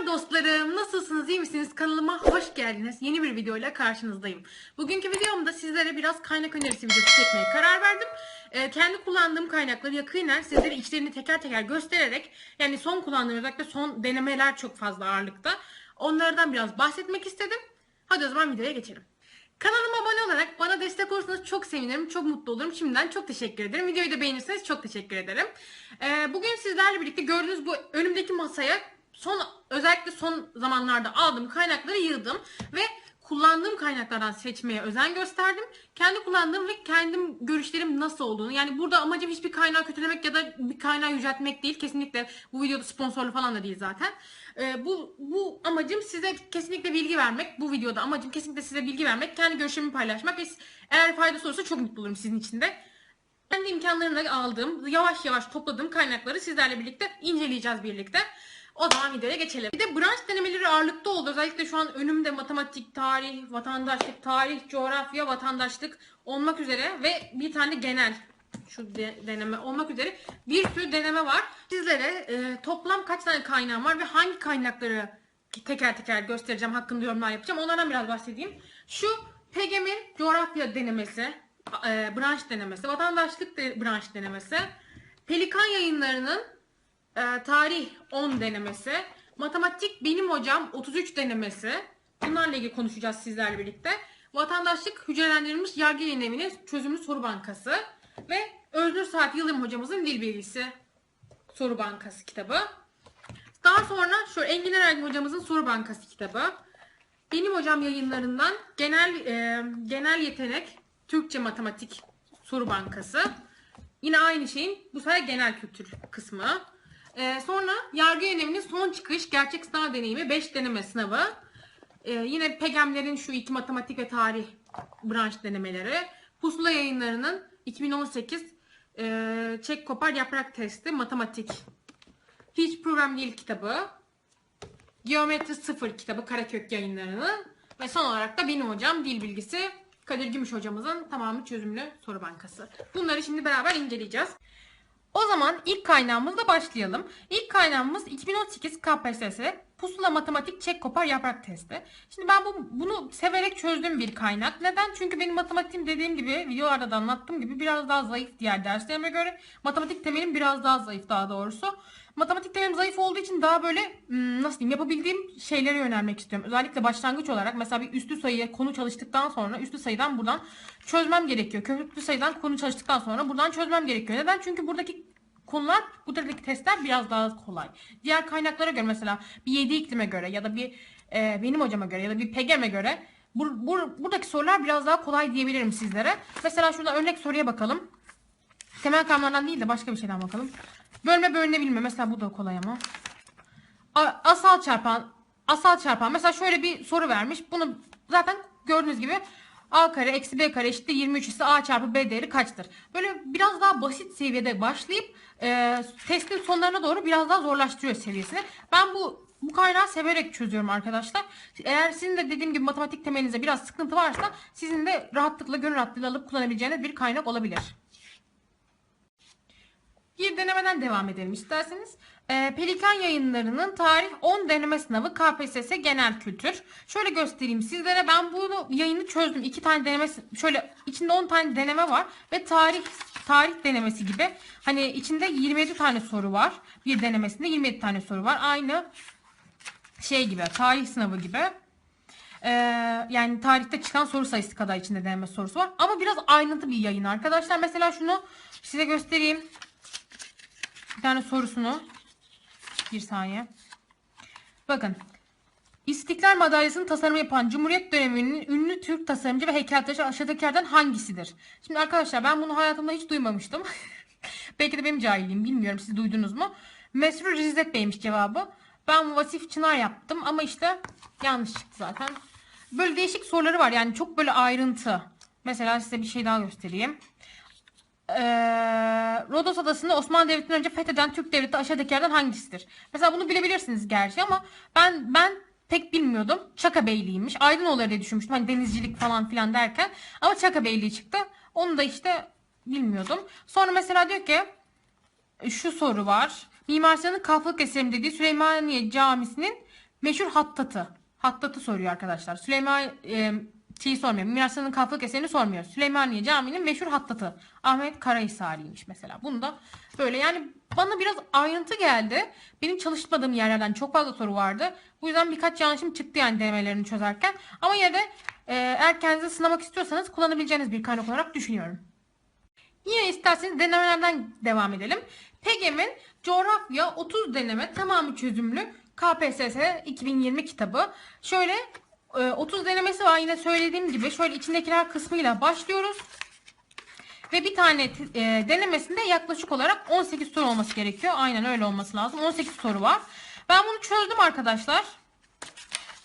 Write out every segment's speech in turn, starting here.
Merhabalar dostlarım. Nasılsınız? iyi misiniz? Kanalıma hoş geldiniz. Yeni bir videoyla karşınızdayım. Bugünkü videomda sizlere biraz kaynak önerisi videosu çekmeye karar verdim. Ee, kendi kullandığım kaynakları yakinen sizlere içlerini teker teker göstererek yani son kullandığım özellikle son denemeler çok fazla ağırlıkta. Onlardan biraz bahsetmek istedim. Hadi o zaman videoya geçelim. Kanalıma abone olarak bana destek olursanız çok sevinirim, çok mutlu olurum. Şimdiden çok teşekkür ederim. Videoyu da beğenirseniz çok teşekkür ederim. Ee, bugün sizlerle birlikte gördüğünüz bu önümdeki masaya son özellikle son zamanlarda aldığım kaynakları yığdım ve kullandığım kaynaklardan seçmeye özen gösterdim. Kendi kullandığım ve kendim görüşlerim nasıl olduğunu yani burada amacım hiçbir kaynağı kötülemek ya da bir kaynağı yüceltmek değil. Kesinlikle bu videoda sponsorlu falan da değil zaten. Ee, bu bu amacım size kesinlikle bilgi vermek. Bu videoda amacım kesinlikle size bilgi vermek. Kendi görüşlerimi paylaşmak ve eğer faydası olursa çok mutlu olurum sizin için de. Kendi imkanlarımla aldığım, yavaş yavaş topladığım kaynakları sizlerle birlikte inceleyeceğiz birlikte. O zaman videoya geçelim. Bir de branş denemeleri ağırlıkta oldu. Özellikle şu an önümde matematik, tarih, vatandaşlık, tarih, coğrafya, vatandaşlık olmak üzere ve bir tane genel şu de- deneme olmak üzere bir sürü deneme var. Sizlere e, toplam kaç tane kaynağım var ve hangi kaynakları teker teker göstereceğim, hakkında yorumlar yapacağım. Onlardan biraz bahsedeyim. Şu PGM'in coğrafya denemesi, e, branş denemesi, vatandaşlık de, branş denemesi, Pelikan yayınlarının e, tarih 10 denemesi, matematik benim hocam 33 denemesi. Bunlarla ilgili konuşacağız sizlerle birlikte. Vatandaşlık hücrelendirilmiş yargı yayın çözümlü soru bankası ve Özgür Saat Yıldırım hocamızın dil bilgisi soru bankası kitabı. Daha sonra şu Engin Ergin hocamızın soru bankası kitabı. Benim hocam yayınlarından genel e, genel yetenek Türkçe matematik soru bankası. Yine aynı şeyin bu sefer genel kültür kısmı. E, sonra yargı yöneliminin son çıkış gerçek sınav deneyimi 5 deneme sınavı. E, yine PEGEM'lerin şu iki matematik ve tarih branş denemeleri. Pusula yayınlarının 2018 e, Çek Kopar Yaprak Testi matematik hiç program değil kitabı. Geometri Sıfır kitabı Karakök yayınlarının ve son olarak da benim hocam dil bilgisi Kadir Gümüş hocamızın tamamı çözümlü soru bankası. Bunları şimdi beraber inceleyeceğiz. O zaman ilk kaynağımızla başlayalım. İlk kaynağımız 2018 KPSS Pusula Matematik Çek Kopar Yaprak Testi. Şimdi ben bu, bunu severek çözdüğüm bir kaynak. Neden? Çünkü benim matematiğim dediğim gibi videolarda da anlattığım gibi biraz daha zayıf diğer derslerime göre. Matematik temelim biraz daha zayıf daha doğrusu. Matematik temelim zayıf olduğu için daha böyle hmm, nasıl diyeyim yapabildiğim şeylere yönelmek istiyorum. Özellikle başlangıç olarak mesela bir üstü sayıya konu çalıştıktan sonra üstü sayıdan buradan çözmem gerekiyor. Köklü sayıdan konu çalıştıktan sonra buradan çözmem gerekiyor. Neden? Çünkü buradaki konular bu taraftaki testler biraz daha kolay. Diğer kaynaklara göre mesela bir 7 iklime göre ya da bir e, benim hocama göre ya da bir PEGEM'e göre bur, bur, buradaki sorular biraz daha kolay diyebilirim sizlere. Mesela şurada örnek soruya bakalım. Temel kavramlardan değil de başka bir şeyden bakalım. Bölme bölünebilme mesela bu da kolay ama. Asal çarpan asal çarpan mesela şöyle bir soru vermiş. Bunu zaten gördüğünüz gibi a kare eksi b kare eşittir 23 ise a çarpı b değeri kaçtır? Böyle biraz daha basit seviyede başlayıp e, testin sonlarına doğru biraz daha zorlaştırıyor seviyesini. Ben bu bu kaynağı severek çözüyorum arkadaşlar. Eğer sizin de dediğim gibi matematik temelinizde biraz sıkıntı varsa sizin de rahatlıkla gönül rahatlığıyla alıp kullanabileceğiniz bir kaynak olabilir. Bir denemeden devam edelim isterseniz. Ee, Pelikan yayınlarının tarih 10 deneme sınavı KPSS genel kültür. Şöyle göstereyim sizlere ben bunu yayını çözdüm. İki tane deneme şöyle içinde 10 tane deneme var ve tarih tarih denemesi gibi. Hani içinde 27 tane soru var. Bir denemesinde 27 tane soru var. Aynı şey gibi tarih sınavı gibi. Ee, yani tarihte çıkan soru sayısı kadar içinde deneme sorusu var. Ama biraz ayrıntı bir yayın arkadaşlar. Mesela şunu size göstereyim. Bir tane sorusunu. Bir saniye. Bakın. İstiklal Madalyası'nın tasarımı yapan Cumhuriyet döneminin ünlü Türk tasarımcı ve heykeltıraşı aşağıdakilerden hangisidir? Şimdi arkadaşlar ben bunu hayatımda hiç duymamıştım. Belki de benim cahilliğim bilmiyorum siz duydunuz mu? Mesrur İzzet Bey'miş cevabı. Ben Vasif Çınar yaptım ama işte yanlış çıktı zaten. Böyle değişik soruları var yani çok böyle ayrıntı. Mesela size bir şey daha göstereyim. Ee, Rodos Adası'nı Osmanlı Devleti'nden önce fetheden Türk Devleti aşağıdakilerden hangisidir? Mesela bunu bilebilirsiniz gerçi ama ben ben pek bilmiyordum. Çaka Beyliğiymiş. Aydınoğulları diye düşünmüştüm. Hani denizcilik falan filan derken. Ama Çaka Beyliği çıktı. Onu da işte bilmiyordum. Sonra mesela diyor ki şu soru var. Mimar Sinan'ın Kaflık Eserim dediği Süleymaniye Camisi'nin meşhur Hattat'ı. Hattat'ı soruyor arkadaşlar. Süleyman e, şeyi sormuyor. Miraç'ın kaflık eserini sormuyor. Süleymaniye Camii'nin meşhur Hattat'ı. Ahmet Karahisari'ymiş mesela. Bunu da böyle yani bana biraz ayrıntı geldi. Benim çalışmadığım yerlerden çok fazla soru vardı. Bu yüzden birkaç yanlışım çıktı yani denemelerini çözerken. Ama yine de e, eğer kendinizi sınamak istiyorsanız kullanabileceğiniz bir kaynak olarak düşünüyorum. Yine isterseniz denemelerden devam edelim. PEGEM'in coğrafya 30 deneme tamamı çözümlü KPSS 2020 kitabı. Şöyle 30 denemesi var yine söylediğim gibi şöyle içindekiler kısmıyla başlıyoruz. Ve bir tane e, denemesinde yaklaşık olarak 18 soru olması gerekiyor. Aynen öyle olması lazım. 18 soru var. Ben bunu çözdüm arkadaşlar.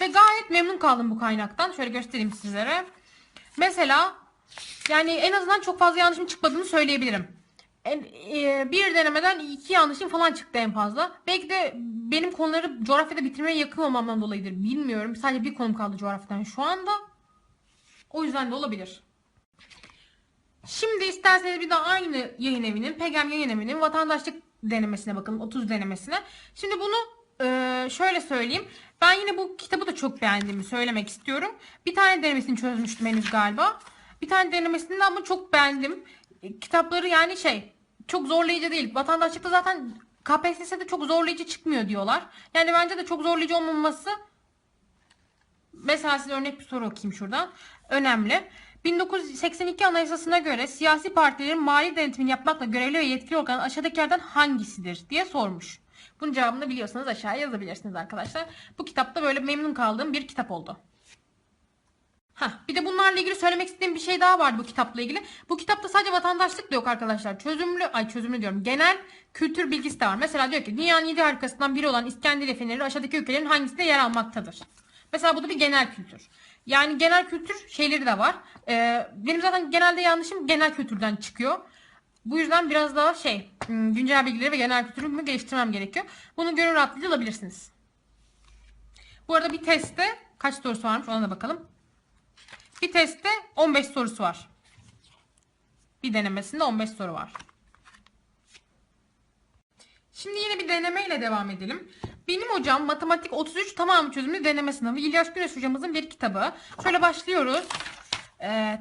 Ve gayet memnun kaldım bu kaynaktan. Şöyle göstereyim sizlere. Mesela yani en azından çok fazla yanlışım çıkmadığını söyleyebilirim. En, e, bir denemeden iki yanlışım falan çıktı en fazla. Belki de benim konuları coğrafyada bitirmeye yakın olmamdan dolayıdır. Bilmiyorum. Sadece bir konum kaldı coğrafyadan şu anda. O yüzden de olabilir. Şimdi isterseniz bir de aynı yayın evinin, Pegem yayın evinin vatandaşlık denemesine bakalım. 30 denemesine. Şimdi bunu e, şöyle söyleyeyim. Ben yine bu kitabı da çok beğendiğimi söylemek istiyorum. Bir tane denemesini çözmüştüm henüz galiba. Bir tane denemesini de ama çok beğendim. E, Kitapları yani şey çok zorlayıcı değil. Vatandaşlıkta zaten KPSS'de çok zorlayıcı çıkmıyor diyorlar. Yani bence de çok zorlayıcı olmaması Mesela size örnek bir soru okuyayım şuradan. Önemli. 1982 Anayasası'na göre siyasi partilerin mali denetimini yapmakla görevli ve yetkili organ aşağıdakilerden hangisidir diye sormuş. Bunun cevabını biliyorsanız aşağıya yazabilirsiniz arkadaşlar. Bu kitapta böyle memnun kaldığım bir kitap oldu. Heh, bir de bunlarla ilgili söylemek istediğim bir şey daha var bu kitapla ilgili. Bu kitapta sadece vatandaşlık da yok arkadaşlar. Çözümlü, ay çözümlü diyorum. Genel kültür bilgisi de var. Mesela diyor ki dünyanın yedi harikasından biri olan İskenderiye feneri aşağıdaki ülkelerin hangisinde yer almaktadır? Mesela bu da bir genel kültür. Yani genel kültür şeyleri de var. Ee, benim zaten genelde yanlışım genel kültürden çıkıyor. Bu yüzden biraz daha şey hmm, güncel bilgileri ve genel kültürümü geliştirmem gerekiyor. Bunu gönül rahatlığıyla alabilirsiniz. Bu arada bir testte kaç sorusu varmış ona da bakalım. Bir testte 15 sorusu var. Bir denemesinde 15 soru var. Şimdi yine bir denemeyle devam edelim. Benim hocam matematik 33 tamamı çözümlü deneme sınavı İlyas Güneş hocamızın bir kitabı. Şöyle başlıyoruz.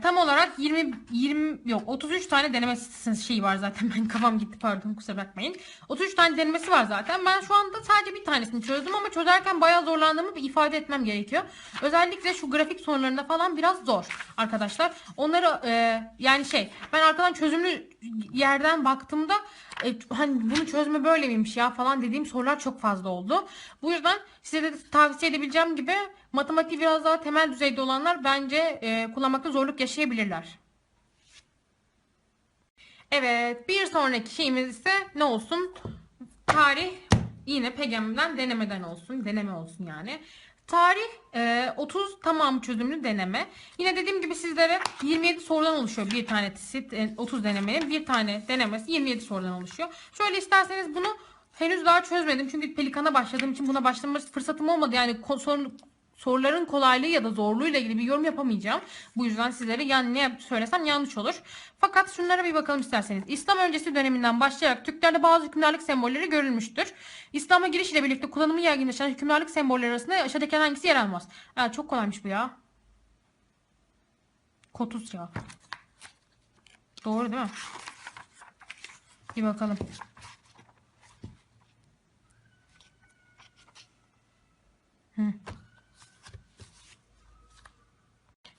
Tam olarak 20 20 yok 33 tane denemesi şeyi var zaten. Ben kafam gitti pardon kusura bakmayın. 33 tane denemesi var zaten. Ben şu anda sadece bir tanesini çözdüm ama çözerken bayağı zorlandığımı bir ifade etmem gerekiyor. Özellikle şu grafik sorularında falan biraz zor arkadaşlar. Onları e, yani şey ben arkadan çözümlü yerden baktığımda e, hani bunu çözme böyle miymiş ya falan dediğim sorular çok fazla oldu. Bu yüzden size de tavsiye edebileceğim gibi matematiği biraz daha temel düzeyde olanlar bence e, kullanmakta zorluk yaşayabilirler. Evet bir sonraki şeyimiz ise ne olsun? Tarih yine PEGEM'den denemeden olsun. Deneme olsun yani. Tarih e, 30 tamam çözümlü deneme. Yine dediğim gibi sizlere 27 sorudan oluşuyor bir tanesi 30 denemenin bir tane denemesi 27 sorudan oluşuyor. Şöyle isterseniz bunu henüz daha çözmedim çünkü Pelikan'a başladığım için buna başlama fırsatım olmadı. Yani sorun, soruların kolaylığı ya da zorluğuyla ilgili bir yorum yapamayacağım. Bu yüzden sizlere yani ne söylesem yanlış olur. Fakat şunlara bir bakalım isterseniz. İslam öncesi döneminden başlayarak Türklerde bazı hükümdarlık sembolleri görülmüştür. İslam'a giriş ile birlikte kullanımı yaygınlaşan hükümdarlık sembolleri arasında aşağıdaki hangisi yer almaz? Ha, çok kolaymış bu ya. Kotus ya. Doğru değil mi? Bir bakalım. Hı.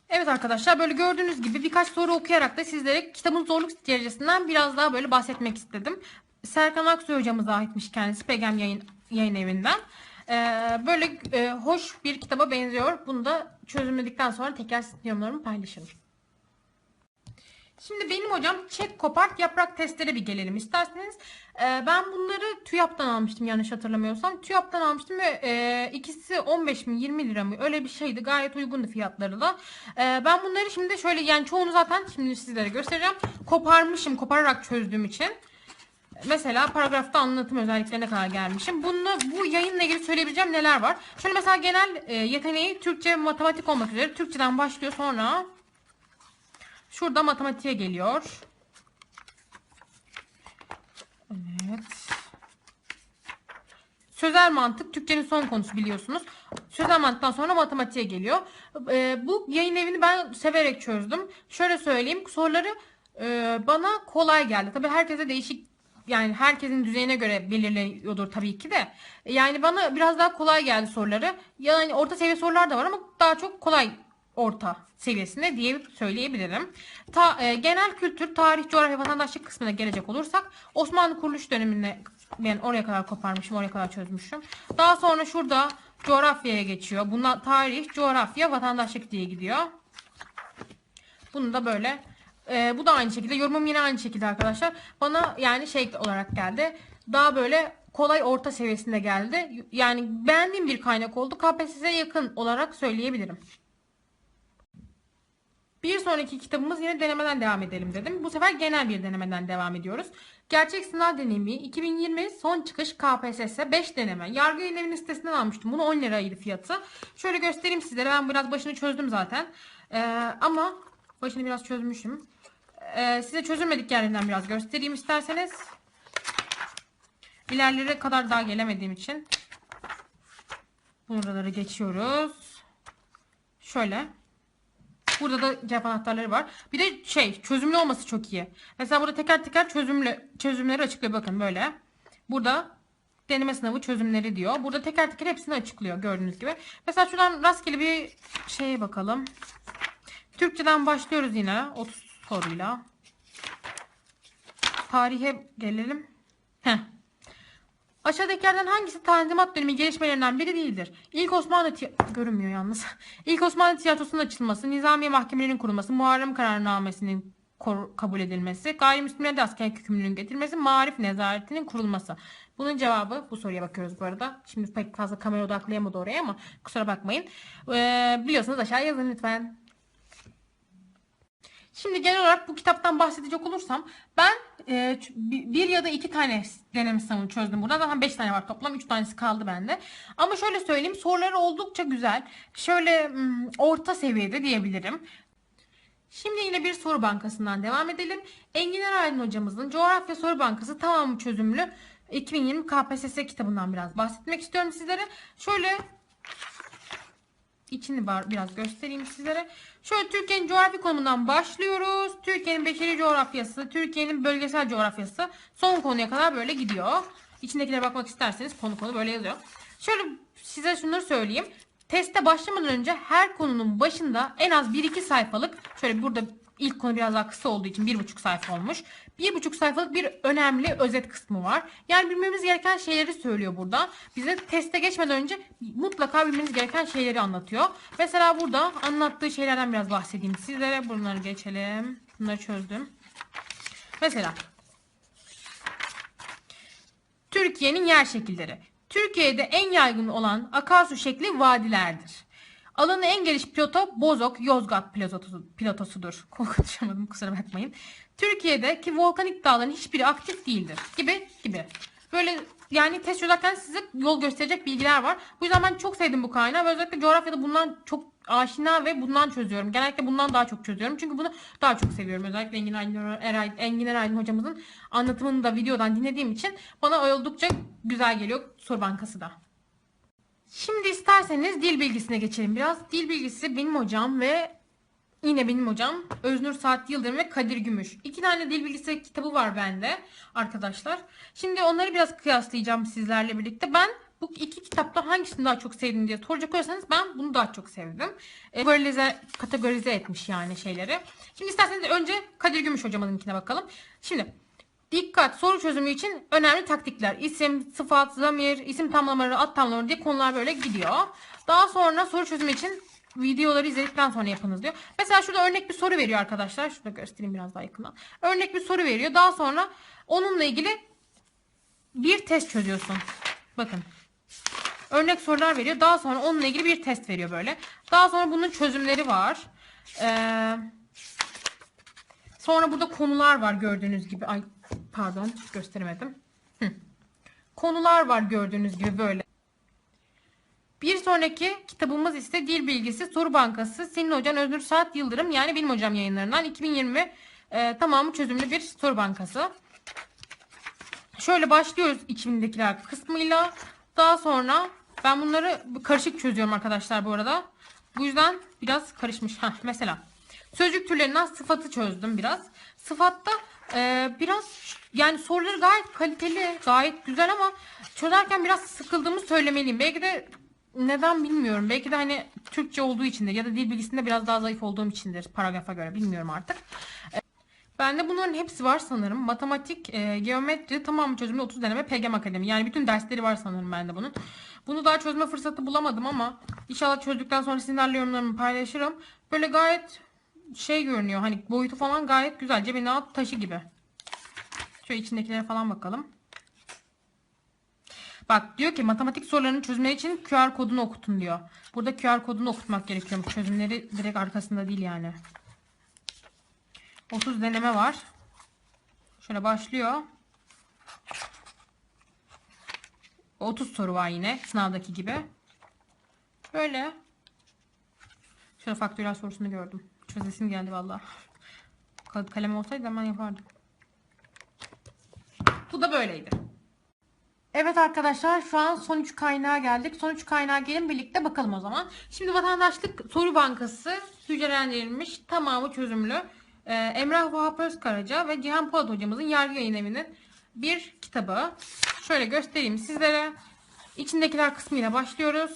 Evet arkadaşlar böyle gördüğünüz gibi birkaç soru okuyarak da sizlere kitabın zorluk derecesinden biraz daha böyle bahsetmek istedim. Serkan Aksoy hocamıza aitmiş kendisi Pegem yayın, yayın evinden. Ee, böyle e, hoş bir kitaba benziyor. Bunu da çözümledikten sonra tekrar yorumlarımı paylaşırım. Şimdi benim hocam çek kopart yaprak testlere bir gelelim isterseniz. Ee, ben bunları TÜYAP'tan almıştım yanlış hatırlamıyorsam. TÜYAP'tan almıştım ve e, ikisi 15 mi 20 lira mı öyle bir şeydi. Gayet uygundu fiyatları da. Ee, ben bunları şimdi şöyle yani çoğunu zaten şimdi sizlere göstereceğim. Koparmışım kopararak çözdüğüm için. Mesela paragrafta anlatım özelliklerine kadar gelmişim. Bunu, bu yayınla ilgili söyleyebileceğim neler var. Şöyle mesela genel e, yeteneği Türkçe matematik olmak üzere. Türkçeden başlıyor sonra Şurada matematiğe geliyor. Evet. Sözel mantık Türkçenin son konusu biliyorsunuz. Sözel mantıktan sonra matematiğe geliyor. Ee, bu yayın evini ben severek çözdüm. Şöyle söyleyeyim soruları e, bana kolay geldi. Tabii herkese değişik yani herkesin düzeyine göre belirliyordur tabii ki de. Yani bana biraz daha kolay geldi soruları. Yani orta seviye sorular da var ama daha çok kolay orta seviyesinde diye söyleyebilirim. Ta, e, genel kültür, tarih, coğrafya, vatandaşlık kısmına gelecek olursak Osmanlı kuruluş döneminde ben oraya kadar koparmışım, oraya kadar çözmüşüm. Daha sonra şurada coğrafyaya geçiyor. Bunlar tarih, coğrafya, vatandaşlık diye gidiyor. Bunu da böyle e, bu da aynı şekilde yorumum yine aynı şekilde arkadaşlar. Bana yani şey olarak geldi. Daha böyle kolay orta seviyesinde geldi. Yani beğendiğim bir kaynak oldu. KPSS'ye yakın olarak söyleyebilirim. Bir sonraki kitabımız yine denemeden devam edelim dedim. Bu sefer genel bir denemeden devam ediyoruz. Gerçek sınav deneyimi 2020 son çıkış KPSS 5 deneme. Yargı Yayın sitesinden almıştım. Bunu 10 liraydı fiyatı. Şöyle göstereyim sizlere. Ben biraz başını çözdüm zaten. Ee, ama başını biraz çözmüşüm. Ee, size çözülmedik yerlerinden biraz göstereyim isterseniz. İlerlere kadar daha gelemediğim için. Buraları geçiyoruz. Şöyle. Burada da cevap anahtarları var. Bir de şey çözümlü olması çok iyi. Mesela burada teker teker çözümlü çözümleri açıklıyor bakın böyle. Burada deneme sınavı çözümleri diyor. Burada teker teker hepsini açıklıyor gördüğünüz gibi. Mesela şuradan rastgele bir şeye bakalım. Türkçeden başlıyoruz yine 30 soruyla. Tarihe gelelim. Heh. Aşağıdakilerden hangisi Tanzimat dönemi gelişmelerinden biri değildir? İlk Osmanlı görünmüyor yalnız. İlk Osmanlı tiyatrosunun açılması, nizamiye mahkemelerinin kurulması, Muharrem kararnamesinin kabul edilmesi, gayrimüslimlere de asker hükümlülüğün getirilmesi, marif nezaretinin kurulması. Bunun cevabı bu soruya bakıyoruz bu arada. Şimdi pek fazla kamera odaklayamadı oraya ama kusura bakmayın. Ee, biliyorsanız aşağıya yazın lütfen. Şimdi genel olarak bu kitaptan bahsedecek olursam ben e, bir ya da iki tane deneme sınavını çözdüm burada. Zaten beş tane var toplam. Üç tanesi kaldı bende. Ama şöyle söyleyeyim soruları oldukça güzel. Şöyle orta seviyede diyebilirim. Şimdi yine bir soru bankasından devam edelim. Engin Aydın hocamızın Coğrafya Soru Bankası tamamı çözümlü 2020 KPSS kitabından biraz bahsetmek istiyorum sizlere. Şöyle içini biraz göstereyim sizlere. Şöyle Türkiye'nin coğrafi konumundan başlıyoruz. Türkiye'nin beşeri coğrafyası, Türkiye'nin bölgesel coğrafyası son konuya kadar böyle gidiyor. İçindekilere bakmak isterseniz konu konu böyle yazıyor. Şöyle size şunları söyleyeyim. Teste başlamadan önce her konunun başında en az 1-2 sayfalık şöyle burada ilk konu biraz daha kısa olduğu için 1,5 sayfa olmuş. 1,5 sayfalık bir önemli özet kısmı var. Yani bilmemiz gereken şeyleri söylüyor burada. Bize teste geçmeden önce mutlaka bilmeniz gereken şeyleri anlatıyor. Mesela burada anlattığı şeylerden biraz bahsedeyim sizlere. Bunları geçelim. Bunları çözdüm. Mesela Türkiye'nin yer şekilleri. Türkiye'de en yaygın olan akarsu şekli vadilerdir. Alanı en geniş plato Bozok Yozgat platosu, platosudur. Konuşamadım kusura bakmayın. Türkiye'deki volkanik dağların hiçbiri aktif değildir. Gibi gibi. Böyle yani test çözerken size yol gösterecek bilgiler var. Bu yüzden ben çok sevdim bu kaynağı ve özellikle coğrafyada bundan çok aşina ve bundan çözüyorum. Genellikle bundan daha çok çözüyorum. Çünkü bunu daha çok seviyorum. Özellikle Engin Eray, Engin Eraydın hocamızın anlatımını da videodan dinlediğim için bana oldukça güzel geliyor soru bankası da. Şimdi isterseniz dil bilgisine geçelim biraz. Dil bilgisi benim hocam ve yine benim hocam Öznur Saat Yıldırım ve Kadir Gümüş. İki tane dil bilgisi kitabı var bende arkadaşlar. Şimdi onları biraz kıyaslayacağım sizlerle birlikte. Ben bu iki kitapta hangisini daha çok sevdim diye soracak olursanız ben bunu daha çok sevdim. E, kategorize, kategorize etmiş yani şeyleri. Şimdi isterseniz önce Kadir Gümüş hocamınkine bakalım. Şimdi Dikkat soru çözümü için önemli taktikler. İsim, sıfat, zamir, isim tamlamaları, ad tamlamaları diye konular böyle gidiyor. Daha sonra soru çözümü için videoları izledikten sonra yapınız diyor. Mesela şurada örnek bir soru veriyor arkadaşlar. Şurada göstereyim biraz daha yakından. Örnek bir soru veriyor. Daha sonra onunla ilgili bir test çözüyorsun. Bakın. Örnek sorular veriyor. Daha sonra onunla ilgili bir test veriyor böyle. Daha sonra bunun çözümleri var. Eee Sonra burada konular var gördüğünüz gibi. Ay pardon gösteremedim. Hı. Konular var gördüğünüz gibi böyle. Bir sonraki kitabımız ise Dil Bilgisi Soru Bankası. Senin Hocan Öznur Saat Yıldırım yani Benim Hocam yayınlarından 2020 e, tamamı çözümlü bir soru bankası. Şöyle başlıyoruz içindekiler kısmıyla. Daha sonra ben bunları karışık çözüyorum arkadaşlar bu arada. Bu yüzden biraz karışmış. Heh, mesela sözcük türlerinden sıfatı çözdüm biraz. Sıfatta e, biraz yani soruları gayet kaliteli, gayet güzel ama çözerken biraz sıkıldığımı söylemeliyim. Belki de neden bilmiyorum. Belki de hani Türkçe olduğu içindir ya da dil bilgisinde biraz daha zayıf olduğum içindir paragrafa göre bilmiyorum artık. E, Bende bunların hepsi var sanırım. Matematik, e, geometri, tamam çözümü 30 deneme, PGM Akademi. Yani bütün dersleri var sanırım bende bunun. Bunu daha çözme fırsatı bulamadım ama inşallah çözdükten sonra sizinlerle yorumlarımı paylaşırım. Böyle gayet şey görünüyor. Hani boyutu falan gayet güzel. Cebine at taşı gibi. Şöyle içindekilere falan bakalım. Bak diyor ki matematik sorularını çözmek için QR kodunu okutun diyor. Burada QR kodunu okutmak gerekiyormuş. Çözümleri direkt arkasında değil yani. 30 deneme var. Şöyle başlıyor. 30 soru var yine sınavdaki gibi. Böyle. Şöyle faktörel sorusunu gördüm. Çözesim geldi valla. Kalem olsaydı hemen yapardım. Bu da böyleydi. Evet arkadaşlar şu an son 3 kaynağa geldik. Son 3 kaynağa gelin birlikte bakalım o zaman. Şimdi vatandaşlık soru bankası hücrelendirilmiş tamamı çözümlü. Ee, Emrah Vahap Özkaraca ve Cihan Polat hocamızın yargı yayın evinin bir kitabı. Şöyle göstereyim sizlere. İçindekiler kısmıyla başlıyoruz.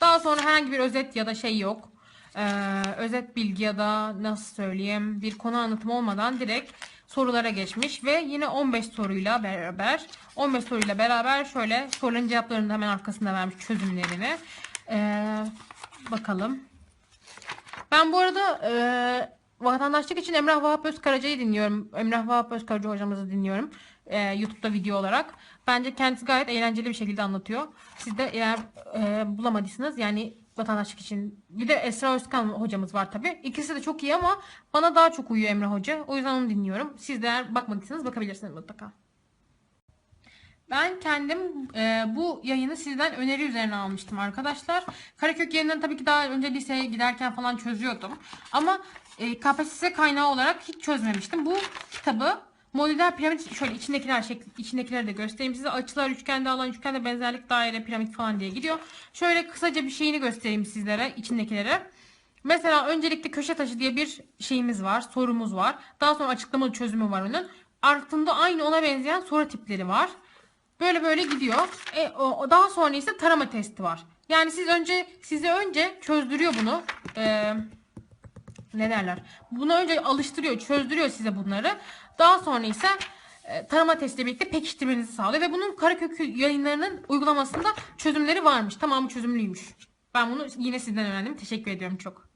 Daha sonra herhangi bir özet ya da şey yok. Ee, özet bilgi ya da nasıl söyleyeyim bir konu anlatımı olmadan direkt sorulara geçmiş ve yine 15 soruyla beraber 15 soruyla beraber şöyle soruların cevaplarını da hemen arkasında vermiş çözümlerini. Ee, bakalım. Ben bu arada e, vatandaşlık için Emrah Vahap Özkaraca'yı dinliyorum. Emrah Vahap Özkaraca hocamızı dinliyorum. E, YouTube'da video olarak. Bence kendisi gayet eğlenceli bir şekilde anlatıyor. Siz de eğer e, bulamadıysanız yani vatandaşlık için. Bir de Esra Özkan hocamız var tabi. İkisi de çok iyi ama bana daha çok uyuyor Emrah Hoca. O yüzden onu dinliyorum. Siz de eğer bakmadıysanız bakabilirsiniz mutlaka. Ben kendim e, bu yayını sizden öneri üzerine almıştım arkadaşlar. Karakök yayınlarını tabii ki daha önce liseye giderken falan çözüyordum. Ama e, KPSS kaynağı olarak hiç çözmemiştim. Bu kitabı modüler piramit şöyle içindekiler şekli, içindekileri de göstereyim size. Açılar üçgende alan üçgende benzerlik daire piramit falan diye gidiyor. Şöyle kısaca bir şeyini göstereyim sizlere içindekilere. Mesela öncelikle köşe taşı diye bir şeyimiz var, sorumuz var. Daha sonra açıklamalı çözümü var onun. Altında aynı ona benzeyen soru tipleri var. Böyle böyle gidiyor. E, o, daha sonra ise tarama testi var. Yani siz önce size önce çözdürüyor bunu. Ee, ne derler? Bunu önce alıştırıyor, çözdürüyor size bunları. Daha sonra ise e, tarama testiyle birlikte pekiştirmenizi sağlıyor ve bunun Karakök yayınlarının uygulamasında çözümleri varmış. Tamamı çözümlüymüş. Ben bunu yine sizden öğrendim. Teşekkür ediyorum çok.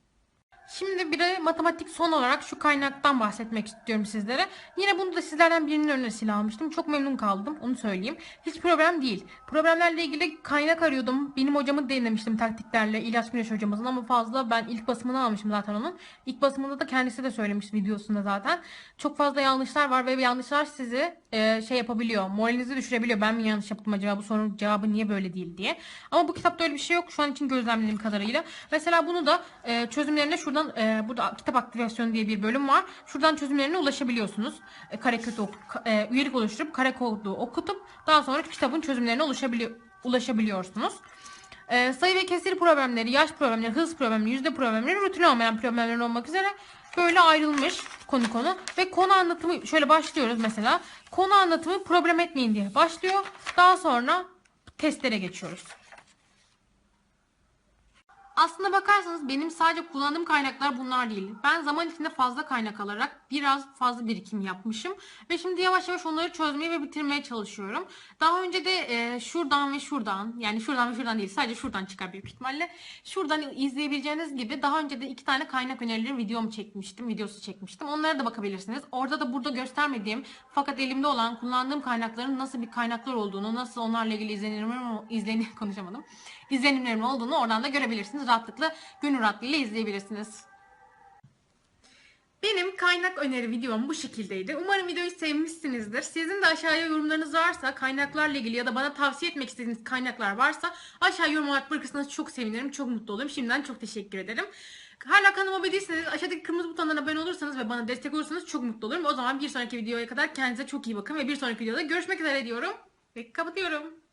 Şimdi bir de matematik son olarak şu kaynaktan bahsetmek istiyorum sizlere. Yine bunu da sizlerden birinin önerisiyle almıştım. Çok memnun kaldım onu söyleyeyim. Hiç problem değil. Problemlerle ilgili kaynak arıyordum. Benim hocamı denemiştim taktiklerle. İlyas Güneş hocamızın ama fazla ben ilk basımını almışım zaten onun. İlk basımında da kendisi de söylemiş videosunda zaten. Çok fazla yanlışlar var ve yanlışlar sizi e, şey yapabiliyor. Moralinizi düşürebiliyor. Ben mi yanlış yaptım acaba bu sorunun cevabı niye böyle değil diye. Ama bu kitapta öyle bir şey yok. Şu an için gözlemlediğim kadarıyla. Mesela bunu da e, çözümlerine şuradan e, burada kitap aktivasyonu diye bir bölüm var. Şuradan çözümlerine ulaşabiliyorsunuz. E, kare kodu, e, üyelik oluşturup kare kodu okutup daha sonra kitabın çözümlerine ulaşabiliyor, ulaşabiliyorsunuz. E, sayı ve kesir problemleri, yaş problemleri, hız problemleri, yüzde problemleri, rutin olmayan problemler olmak üzere böyle ayrılmış konu konu ve konu anlatımı şöyle başlıyoruz mesela. Konu anlatımı problem etmeyin diye başlıyor. Daha sonra testlere geçiyoruz. Aslına bakarsanız benim sadece kullandığım kaynaklar bunlar değil. Ben zaman içinde fazla kaynak alarak biraz fazla birikim yapmışım. Ve şimdi yavaş yavaş onları çözmeye ve bitirmeye çalışıyorum. Daha önce de e, şuradan ve şuradan yani şuradan ve şuradan değil sadece şuradan çıkar büyük ihtimalle. Şuradan izleyebileceğiniz gibi daha önce de iki tane kaynak önerileri videomu çekmiştim. Videosu çekmiştim. Onlara da bakabilirsiniz. Orada da burada göstermediğim fakat elimde olan kullandığım kaynakların nasıl bir kaynaklar olduğunu, nasıl onlarla ilgili izlenimlerim, izlenim konuşamadım. İzlenimlerim olduğunu oradan da görebilirsiniz. Rahatlıkla gönül rahatlığıyla izleyebilirsiniz. Benim kaynak öneri videom bu şekildeydi. Umarım videoyu sevmişsinizdir. Sizin de aşağıya yorumlarınız varsa, kaynaklarla ilgili ya da bana tavsiye etmek istediğiniz kaynaklar varsa aşağı yorum olarak bırakırsanız çok sevinirim, çok mutlu olurum. Şimdiden çok teşekkür ederim. Hala kanalıma abone değilseniz aşağıdaki kırmızı butondan abone olursanız ve bana destek olursanız çok mutlu olurum. O zaman bir sonraki videoya kadar kendinize çok iyi bakın ve bir sonraki videoda görüşmek üzere diyorum ve kapatıyorum.